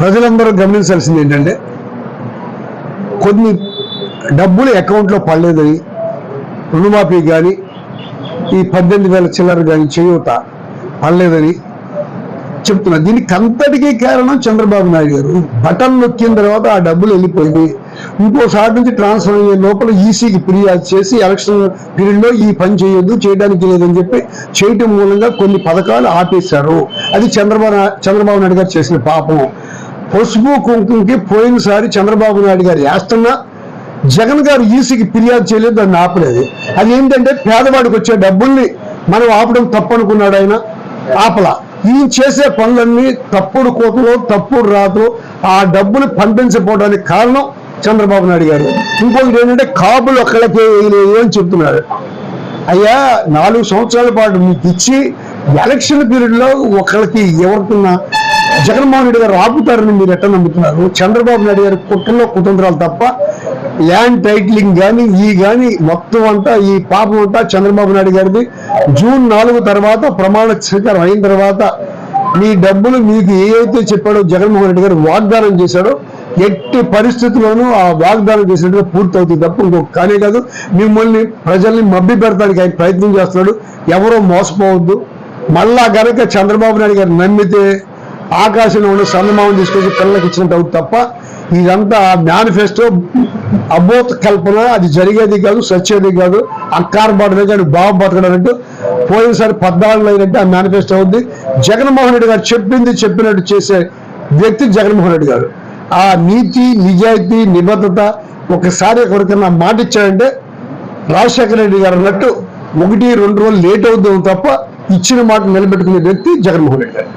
ప్రజలందరూ గమనించాల్సింది ఏంటంటే కొన్ని డబ్బులు అకౌంట్లో పడలేదని రుణమాఫీ కానీ ఈ పద్దెనిమిది వేల చిల్లర కానీ చేయూత పడలేదని చెప్తున్నారు. దీనికి అంతటికీ కారణం చంద్రబాబు నాయుడు గారు. బటన్ నొక్కిన తర్వాత ఆ డబ్బులు వెళ్ళిపోయింది. ఇంకోసారి నుంచి ట్రాన్స్ఫర్ అయ్యే లోపల ఈసీకి ఫిర్యాదు చేసి ఎలక్షన్ పీరియడ్లో ఈ పని చేయొద్దు చేయడానికి లేదని చెప్పి చేయటం మూలంగా కొన్ని పథకాలు ఆపేశారు. అది చంద్రబాబు చంద్రబాబు నాయుడు గారు చేసిన పాపం. పసుపు కుంకుమకి పోయినసారి చంద్రబాబు నాయుడు గారు వేస్తున్నా జగన్ గారు ఈసీకి ఫిర్యాదు చేయలేదు దాన్ని ఆపలేదు. అది ఏంటంటే పేదవాడికి వచ్చే డబ్బుల్ని మనం ఆపడం తప్పు అనుకున్నాడు ఆయన. ఆపలా. ఈయన చేసే పనులన్నీ తప్పుడు కోతలో తప్పుడు రాతలో ఆ డబ్బులు పంపించకపోవడానికి కారణం చంద్రబాబు నాయుడు గారు. ఇంకొకటి ఏంటంటే కాపులు ఒక్కళ్ళకే వేయలేదు అని చెప్తున్నారు. అయ్యా నాలుగు సంవత్సరాల పాటు మీకు ఇచ్చి ఎలక్షన్ పీరియడ్లో ఒకళ్ళకి ఎవరికన్నా జగన్మోహన్ రెడ్డి గారు ఆపుతారని మీరు ఎట్లా నమ్ముతున్నారు? చంద్రబాబు నాయుడు గారి కుట్రలో కుతంత్రాలు తప్ప ల్యాండ్ టైటిలింగ్ కానీ ఈ కానీ మొత్తం అంతా ఈ పాపం అంతా చంద్రబాబు నాయుడు గారిది. జూన్ నాలుగు తర్వాత ప్రమాణ స్వీకారం అయిన తర్వాత మీ డబ్బులు మీకు ఏదైతే చెప్పాడో జగన్మోహన్ రెడ్డి గారు వాగ్దానం చేశాడో ఎట్టి పరిస్థితుల్లోనూ ఆ వాగ్దానం చేసినట్టుగా పూర్తవుతుంది తప్ప ఇంకొక కానే కాదు. మిమ్మల్ని ప్రజల్ని మబ్బి పెడతానికి ఆయన ప్రయత్నం చేస్తున్నాడు. ఎవరో మోసపోవద్దు. మళ్ళా గనక చంద్రబాబు నాయుడు గారు నమ్మితే ఆకాశంలో ఉన్న చందమామని తీసుకొచ్చి పిల్లలకు ఇచ్చినట్టు అవుతుంది తప్ప ఇదంతా మేనిఫెస్టో అబోత్ కల్పన అది జరిగేది కాదు సచ్చేది కాదు. అక్కారు పడదే కానీ బాబు బతకడానంటూ పోయినసారి పద్నాలుగులో అయినట్టు ఆ మేనిఫెస్టో ఉంది. జగన్మోహన్ రెడ్డి గారు చెప్పింది చెప్పినట్టు చేసే వ్యక్తి జగన్మోహన్ రెడ్డి గారు. ఆ నీతి నిజాయితీ నిబద్ధత ఒకసారి ఎవరికైనా మాట ఇచ్చాడంటే రాజశేఖర రెడ్డి గారు అన్నట్టు ఒకటి రెండు రోజులు లేట్ అవుతాం తప్ప ఇచ్చిన మాట నిలబెట్టుకునే వ్యక్తి జగన్మోహన్ రెడ్డి గారు.